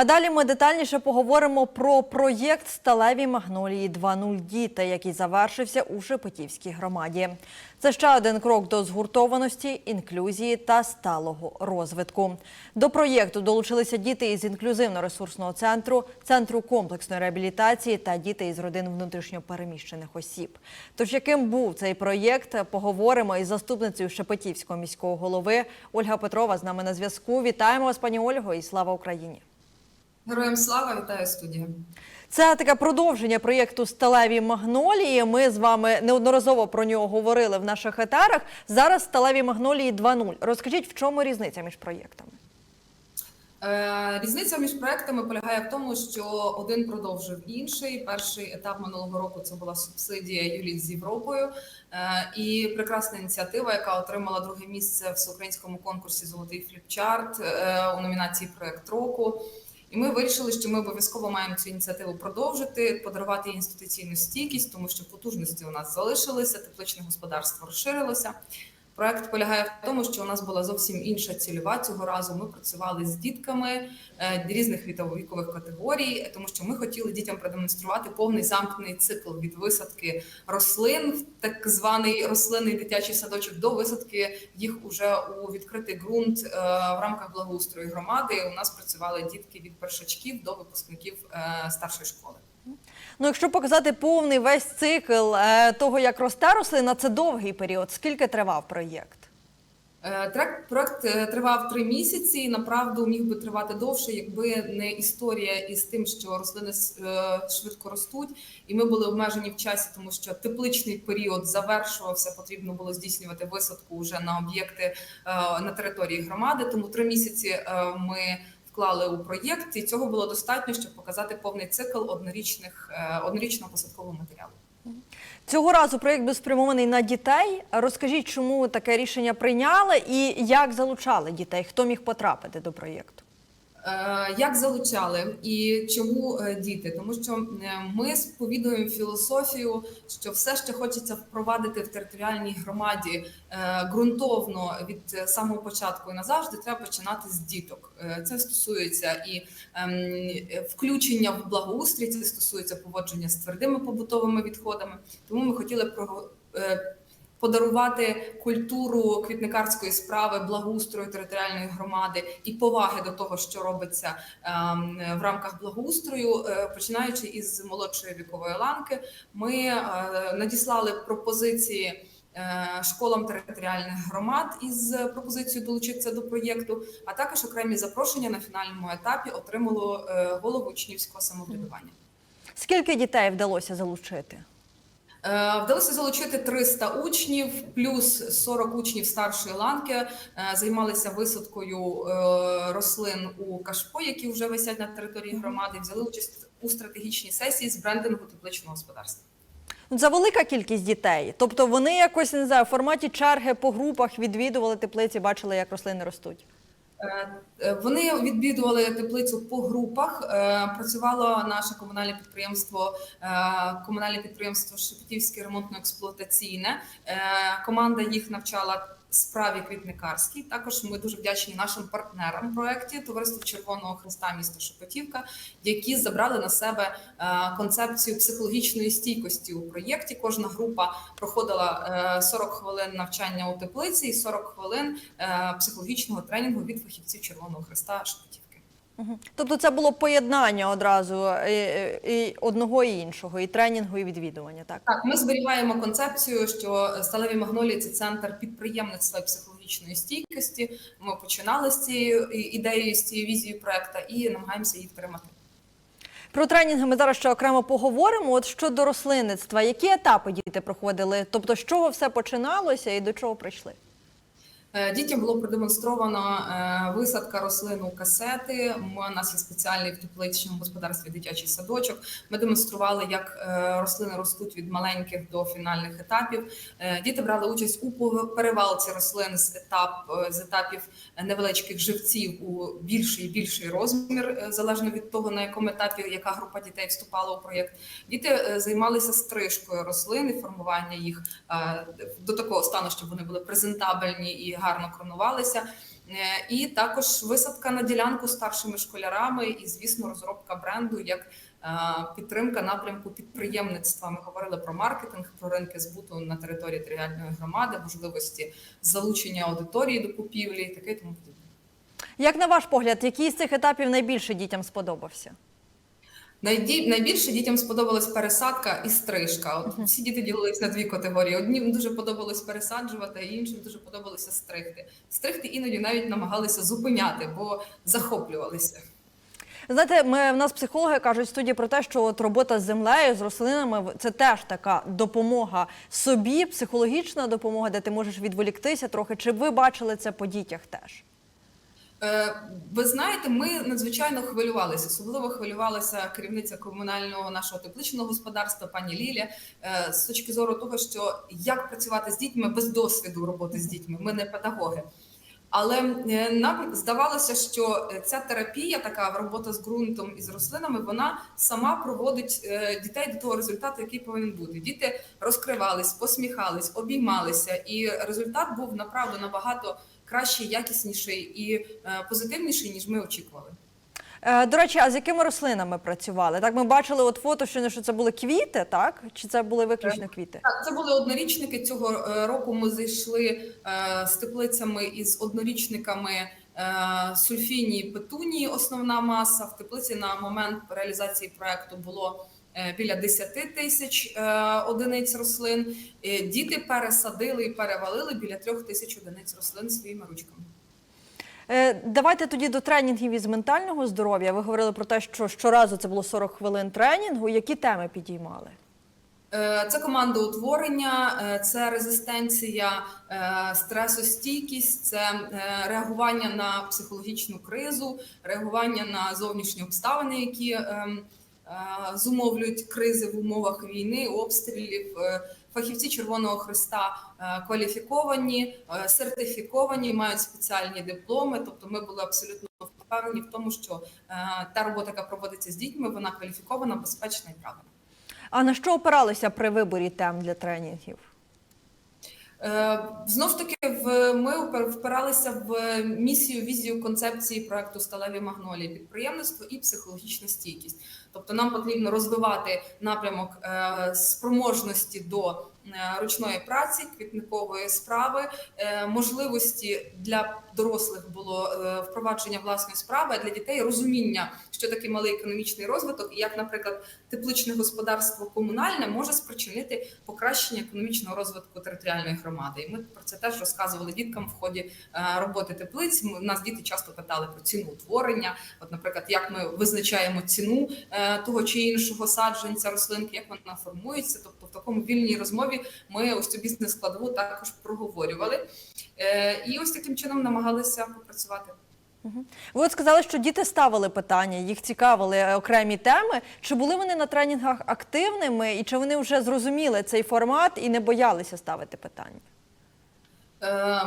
А далі ми детальніше поговоримо про проєкт Сталеві магнолії 2.0 діти, який завершився у Шепетівській громаді. Це ще один крок до згуртованості, інклюзії та сталого розвитку. До проєкту долучилися діти із інклюзивно-ресурсного центру, центру комплексної реабілітації та діти із родин внутрішньопереміщених осіб. Тож, яким був цей проєкт, поговоримо із заступницею Шепетівського міського голови Ольга Петрова з нами на зв'язку. Вітаємо вас, пані Ольго, і слава Україні! Героям слава, вітаю студія. Це таке продовження проєкту Сталеві магнолії. Ми з вами неодноразово про нього говорили в наших етерах. Зараз Сталеві магнолії 2.0. Розкажіть, в чому різниця між проєктами? Е, Різниця між проектами полягає в тому, що один продовжив інший. Перший етап минулого року це була субсидія Юліт з Європою Е, і прекрасна ініціатива, яка отримала друге місце в всеукраїнському конкурсі Золотий фліпчарт е, у номінації Проект року. І ми вирішили, що ми обов'язково маємо цю ініціативу продовжити, подарувати інституційну стійкість, тому що потужності у нас залишилися, тепличне господарство розширилося. Проект полягає в тому, що у нас була зовсім інша цільова цього разу. Ми працювали з дітками е, різних вікових категорій, тому що ми хотіли дітям продемонструвати повний замкнений цикл від висадки рослин, в так званий рослинний дитячий садочок, до висадки їх уже у відкритий ґрунт е, в рамках благоустрою громади. У нас працювали дітки від першачків до випускників е, старшої школи. Ну, якщо показати повний весь цикл е, того, як росте рослина, це довгий період. Скільки тривав проєкт? Е, Трек проект е, тривав три місяці. і, Направду міг би тривати довше, якби не історія із тим, що рослини швидко ростуть, і ми були обмежені в часі, тому що тепличний період завершувався. Потрібно було здійснювати висадку вже на об'єкти на території громади. Тому три місяці ми вклали у проєкт, і цього було достатньо, щоб показати повний цикл однорічних е, однорічного посадкового матеріалу. Цього разу проєкт був спрямований на дітей. Розкажіть, чому таке рішення прийняли і як залучали дітей? Хто міг потрапити до проєкту? Е, Як залучали і чому е, діти? Тому що е, ми сповідуємо філософію, що все, що хочеться впровадити в територіальній громаді ґрунтовно від самого початку і назавжди, треба починати з діток. Це стосується і ем, включення в благоустрій, це стосується поводження з твердими побутовими відходами. Тому ми хотіли про подарувати культуру квітникарської справи, благоустрою територіальної громади і поваги до того, що робиться ем, в рамках благоустрою, Е, починаючи із молодшої вікової ланки, ми е, надіслали пропозиції. е, Школам територіальних громад із пропозицією долучитися до проєкту, а також окремі запрошення на фінальному етапі отримало голову учнівського самоврядування. Скільки дітей вдалося залучити? Е, Вдалося залучити 300 учнів, плюс 40 учнів старшої ланки е, займалися висадкою е, рослин у кашпо, які вже висять на території громади. Взяли участь у стратегічній сесії з брендингу тепличного господарства. Ну, Це велика кількість дітей. Тобто вони якось не знаю, в форматі черги по групах відвідували теплиці, бачили, як рослини ростуть. Е, е, Вони відвідували теплицю по групах. Е, Працювало наше комунальне підприємство, комунальне підприємство Шепетівське ремонтно-експлуатаційне. Команда їх навчала справі квітникарській. Також ми дуже вдячні нашим партнерам в проєкті Товариство Червоного Христа міста Шепетівка, які забрали на себе е, концепцію психологічної стійкості у проєкті. Кожна група проходила е, 40 хвилин навчання у теплиці і 40 хвилин е, психологічного тренінгу від фахівців Червоного Христа Шепетівки. Тобто це було поєднання одразу і, і одного і іншого, і тренінгу, і відвідування. Так Так, ми зберігаємо концепцію, що сталеві магнолії це центр підприємництва і психологічної стійкості. Ми починали з цією і- ідеєю, з цією візією проекту і намагаємося її втримати. про тренінги ми зараз ще окремо поговоримо. От щодо рослинництва, які етапи діти проходили? Тобто, з чого все починалося і до чого прийшли? Е, Дітям було продемонстровано е, висадка рослин у касети. У нас є спеціальний в тепличному господарстві дитячий садочок. Ми демонстрували, як е, рослини ростуть від маленьких до фінальних етапів. Діти брали участь у перевалці рослин з етап з етапів невеличких живців у більший і більший розмір, залежно від того на якому етапі яка група дітей вступала у проєкт. Діти займалися стрижкою рослин і формування їх до такого стану, щоб вони були презентабельні і гарно кронувалися. і також висадка на ділянку старшими школярами, і звісно, розробка бренду як е, підтримка напрямку підприємництва. Ми говорили про маркетинг, про ринки збуту на території територіальної громади, можливості залучення аудиторії до купівлі, і таке тому подібне. Як на ваш погляд, який з цих етапів найбільше дітям сподобався? Найді... Найбільше дітям сподобалась пересадка і стрижка. От всі діти ділились на дві категорії. Однім дуже подобалось пересаджувати, а іншим дуже подобалося стригти. Стригти іноді навіть намагалися зупиняти, бо захоплювалися. Знаєте, ми в нас психологи кажуть в студії про те, що от робота з землею, з рослинами це теж така допомога собі, психологічна допомога, де ти можеш відволіктися трохи. Чи ви бачили це по дітях теж? Е, Ви знаєте, ми надзвичайно хвилювалися. Особливо хвилювалася керівниця комунального нашого тепличного господарства, пані Ліля, е, з точки зору того, що як працювати з дітьми без досвіду роботи з дітьми. Ми не педагоги. Але е, нам здавалося, що ця терапія, така робота з ґрунтом і з рослинами, вона сама проводить дітей до того результату, який повинен бути. Діти розкривались, посміхались, обіймалися, і результат був направду набагато кращий, якісніший і е, позитивніший, ніж ми очікували. Е, До речі, а з якими рослинами працювали? Так, ми бачили от фото, що, що це були квіти, так? Чи це були виключно квіти? Так, це були однорічники. Цього е, року ми зайшли з теплицями із однорічниками сульфінії петунії. Основна маса в теплиці на момент реалізації проекту було. Е, Біля 10 тисяч е, одиниць рослин Е, діти пересадили і перевалили біля трьох тисяч одиниць рослин своїми ручками. Давайте тоді до тренінгів із ментального здоров'я. Ви говорили про те, що щоразу це було 40 хвилин тренінгу. Які теми підіймали? Це командоутворення, е, це резистенція, стресостійкість, це реагування на психологічну кризу, реагування на зовнішні обставини, які ем, зумовлюють кризи в умовах війни, обстрілів. Е, Фахівці Червоного Христа е, кваліфіковані, е, сертифіковані, мають спеціальні дипломи. Тобто, ми були абсолютно впевнені в тому, що та робота, яка проводиться з дітьми, вона кваліфікована, безпечна і правильна. А на що опиралися при виборі тем для тренінгів? Е, Знов таки, ми впиралися в місію, візію концепції проекту Сталеві магнолії підприємництво і психологічна стійкість. Тобто, нам потрібно розвивати напрямок е, спроможності до ручної праці, квітникової справи, е, можливості для дорослих було е, впровадження власної справи, а для дітей розуміння, що таке малий економічний розвиток, і як, наприклад, тепличне господарство комунальне може спричинити покращення економічного розвитку територіальної громади. І ми про це теж розказували діткам в ході е, роботи теплиць. Ми- Нас діти часто питали про ціну утворення. От, наприклад, як ми визначаємо ціну е, того чи іншого саджанця рослинки, як вона формується. Тобто, в такому вільній розмові ми ось цю бізнес складову також проговорювали. Е, І ось таким чином намагалися попрацювати. Ви от сказали, що діти ставили питання, їх цікавили е, окремі теми. Чи були вони на тренінгах активними, і чи вони вже зрозуміли цей формат і не боялися ставити питання? Е,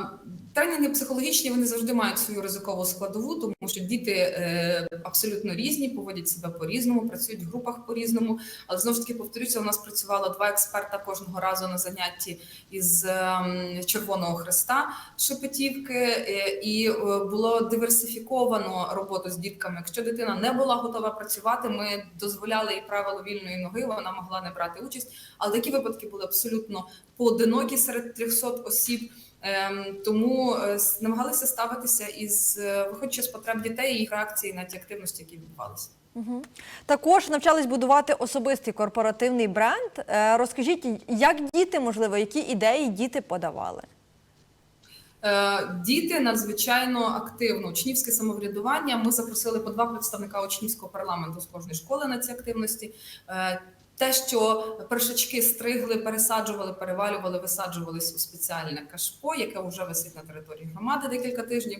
Тренінги психологічні вони завжди мають свою ризикову складову, тому що діти е, абсолютно різні, поводять себе по-різному, працюють в групах по-різному. Але знову ж таки повторюся, у нас працювало два експерта кожного разу на занятті із ем, Червоного Христа Шепетівки, е, і було диверсифіковано роботу з дітками. Якщо дитина не була готова працювати, ми дозволяли їй правило вільної ноги, вона могла не брати участь. Але такі випадки були абсолютно поодинокі серед 300 осіб. Ем, Тому е, намагалися ставитися із е, виходячи з потреб дітей і їх реакції на ті активності, які відбувалися. Угу. Також навчались будувати особистий корпоративний бренд. Е, Розкажіть, як діти, можливо, які ідеї діти подавали? Діти надзвичайно активно. Учнівське самоврядування. Ми запросили по два представника учнівського парламенту з кожної школи на ці активності. Те, що першачки стригли, пересаджували, перевалювали, висаджувались у спеціальне кашпо, яке вже висить на території громади декілька тижнів.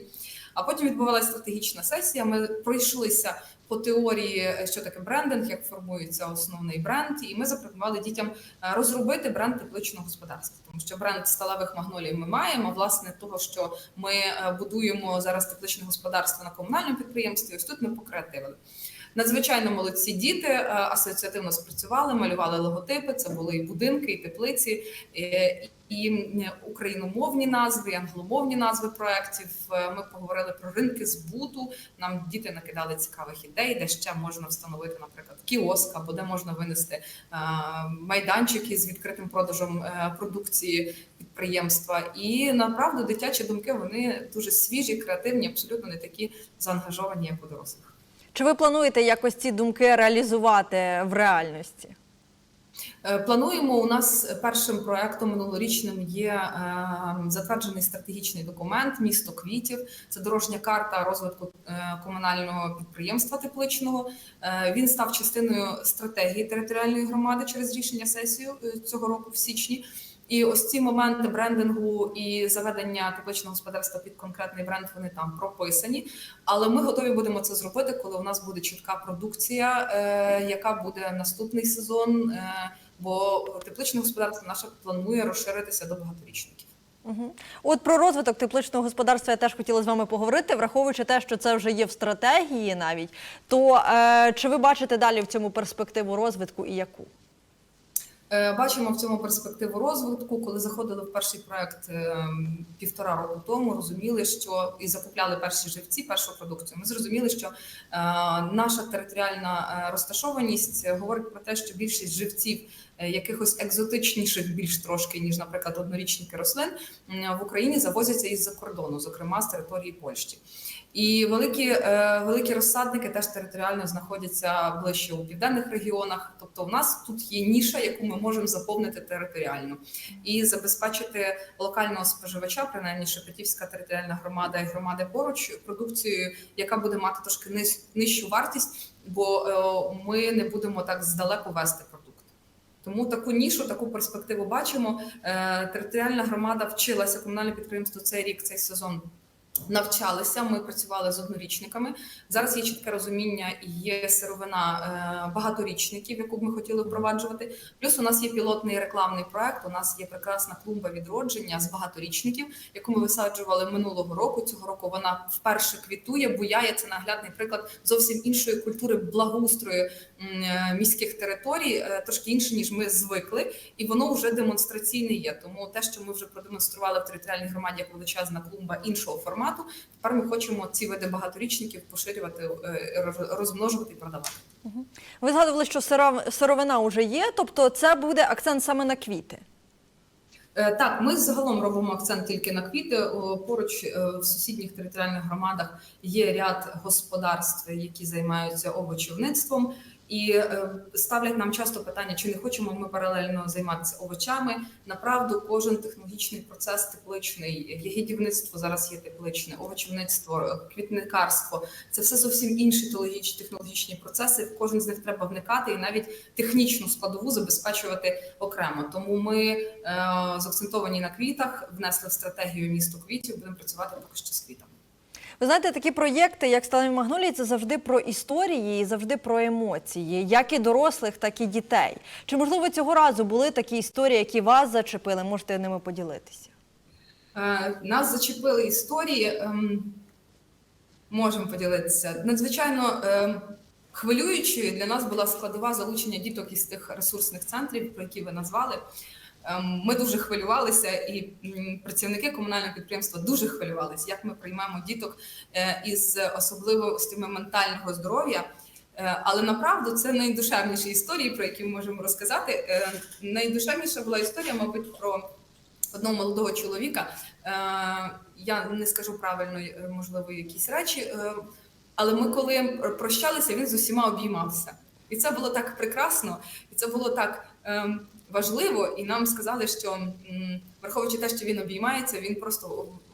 А потім відбувалася стратегічна сесія. Ми пройшлися по теорії, що таке брендинг, як формується основний бренд, і ми запропонували дітям е, розробити бренд тепличного господарства, тому що бренд сталевих магнолій ми маємо. Власне, того, що ми е, будуємо зараз тепличне господарство на комунальному підприємстві. Ось тут ми покреативили. Надзвичайно молодці діти е, асоціативно спрацювали, малювали логотипи. Це були і будинки, і теплиці, е, і україномовні назви, і англомовні назви проєктів. Е, Ми поговорили про ринки збуту. Нам діти накидали цікавих ідей, де ще можна встановити, наприклад, кіоск або де можна винести майданчики з відкритим продажем продукції підприємства. І направду дитячі думки вони дуже свіжі, креативні, абсолютно не такі заангажовані, як у дорослих. Чи ви плануєте якось ці думки реалізувати в реальності? Е, Плануємо у нас першим проектом минулорічним є е, затверджений стратегічний документ місто квітів. Це дорожня карта розвитку е, комунального підприємства тепличного. Він став частиною стратегії територіальної громади через рішення сесії цього року в січні. І ось ці моменти брендингу і заведення тепличного господарства під конкретний бренд вони там прописані. Але ми готові будемо це зробити, коли у нас буде чітка продукція, е, яка буде наступний сезон. Е, бо тепличне господарство наше планує розширитися до багаторічників. Угу. От про розвиток тепличного господарства я теж хотіла з вами поговорити, враховуючи те, що це вже є в стратегії навіть. То е, чи ви бачите далі в цьому перспективу розвитку і яку? Е, Бачимо в цьому перспективу розвитку. Коли заходили в перший проект е, півтора року тому, розуміли, що і закупляли перші живці, першу продукцію. Ми зрозуміли, що е, наша територіальна розташованість говорить про те, що більшість живців якихось екзотичніших, більш трошки ніж, наприклад, однорічники рослин в Україні завозяться із-за кордону, зокрема з території Польщі. І великі, е, великі розсадники теж територіально знаходяться ближче у південних регіонах. Тобто, у нас тут є ніша, яку ми можемо заповнити територіально і забезпечити локального споживача, принаймні Шепетівська територіальна громада і громади поруч продукцією, яка буде мати трошки ниж- нижчу вартість, бо е, ми не будемо так здалеку вести. Тому таку нішу, таку перспективу бачимо. Е, Територіальна громада вчилася комунальне підприємство цей рік, цей сезон. Навчалися, ми працювали з однорічниками. Зараз є чітке розуміння і є сировина е, багаторічників, яку б ми хотіли впроваджувати. Плюс у нас є пілотний рекламний проект. У нас є прекрасна клумба відродження з багаторічників, яку ми висаджували минулого року. Цього року вона вперше квітує, буяє. Це наглядний приклад зовсім іншої культури благоустрою е, міських територій, е, трошки інше ніж ми звикли, і воно вже демонстраційне є. Тому те, що ми вже продемонстрували в територіальній громаді як величезна клумба іншого формату, тепер ми хочемо ці види багаторічників поширювати, е, розмножувати і продавати. Ви згадували, що сиров- сировина вже є, тобто це буде акцент саме на квіти. Е, Так, ми загалом робимо акцент тільки на квіти. Поруч е, в сусідніх територіальних громадах є ряд господарств, які займаються овочівництвом, і е, ставлять нам часто питання, чи не хочемо ми паралельно займатися овочами. Направду, кожен технологічний процес тепличний, ягідівництво зараз є тепличне, овочівництво, е, квітникарство це все зовсім інші технологічні процеси. Кожен з них треба вникати і навіть технічну складову забезпечувати окремо. Тому ми е, заакцентовані на квітах, внесли в стратегію місто квітів. Будемо працювати поки що з квітами. Ви знаєте, такі проєкти, як «Сталеві магнолії, це завжди про історії і завжди про емоції, як і дорослих, так і дітей. Чи можливо цього разу були такі історії, які вас зачепили? Можете ними поділитися? Е, Нас зачепили історії. ем, Можемо поділитися. Надзвичайно ем, хвилюючою для нас була складова залучення діток із тих ресурсних центрів, про які ви назвали. Ем, Ми дуже хвилювалися, і працівники комунального підприємства дуже хвилювалися, як ми приймемо діток е, із особливостями ментального здоров'я. Е, Але направду це найдушевніші історії, про які ми можемо розказати. Е, Найдушевніша була історія, мабуть, про одного молодого чоловіка. Я не скажу правильно, можливо, якісь речі, але ми коли прощалися, він з усіма обіймався. І це було так прекрасно, і це було так е, важливо. І нам сказали, що враховуючи те, що він обіймається, він просто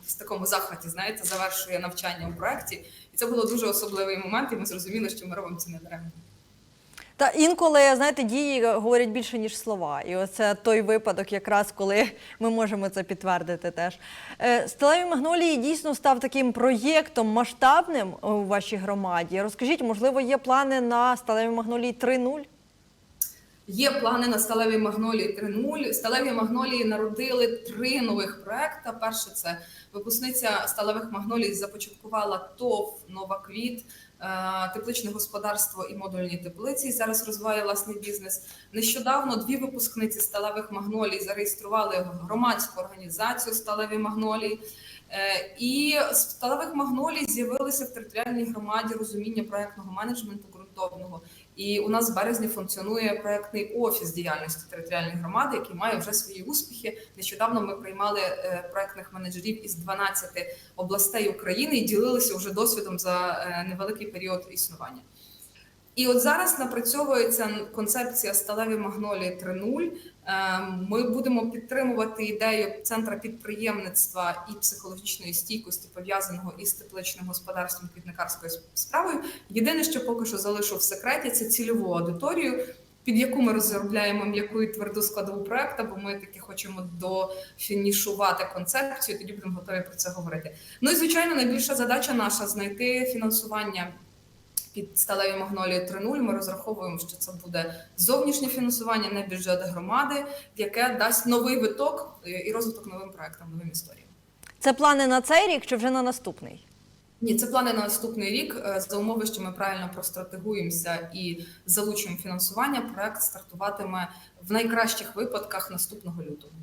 в- такому захваті, знаєте, завершує навчання у проєкті. І це було дуже особливий момент, і ми зрозуміли, що ми робимо це не даремно. Та інколи, знаєте, дії говорять більше, ніж слова. І оце той випадок, якраз коли ми можемо це підтвердити теж. Е, Сталеві магнолії дійсно став таким проєктом масштабним у вашій громаді. Розкажіть, можливо, є плани на сталеві магнолії 3.0? Є плани на сталеві магнолії 3.0. Сталеві магнолії народили три нових проекти. Перше це випускниця сталевих магнолій започаткувала ТОВ Нова Квіт. е, тепличне господарство і модульні теплиці. Зараз розвиває власний бізнес. Нещодавно дві випускниці сталевих магнолій зареєстрували громадську організацію сталеві магнолії. Е, І з сталевих магнолій з'явилися в територіальній громаді розуміння проектного менеджменту ґрунтовного. І у нас в березні функціонує проектний офіс діяльності територіальної громади, який має вже свої успіхи. Нещодавно ми приймали е, проектних менеджерів із 12 областей України і ділилися вже досвідом за е, невеликий період існування. І от зараз напрацьовується концепція сталеві магнолії 3.0. Е, Ми будемо підтримувати ідею центра підприємництва і психологічної стійкості, пов'язаного із тепличним господарством квітникарською справою. Єдине, що поки що залишу в секреті, це цільову аудиторію. Під яку ми розробляємо м'яку і тверду складову проекту, бо ми таки хочемо дофінішувати концепцію, тоді будемо готові про це говорити. Ну і звичайно, найбільша задача наша знайти фінансування під сталеві магнолії 3.0 ми розраховуємо, що це буде зовнішнє фінансування, не бюджет громади, яке дасть новий виток е, і розвиток новим проектам, новим історіям. Це плани на цей рік чи вже на наступний? Ні, це плани на наступний рік. Е, За умови, що ми правильно простратегуємося і залучимо фінансування. Проект стартуватиме в найкращих випадках наступного лютого.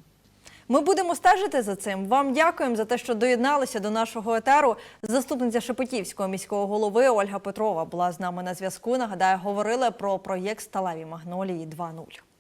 Ми будемо стежити за цим. Вам дякуємо за те, що доєдналися до нашого етеру. Заступниця Шепетівського міського голови Ольга Петрова була з нами на зв'язку. Нагадаю, говорили про проєкт Сталеві Магнолії 2.0.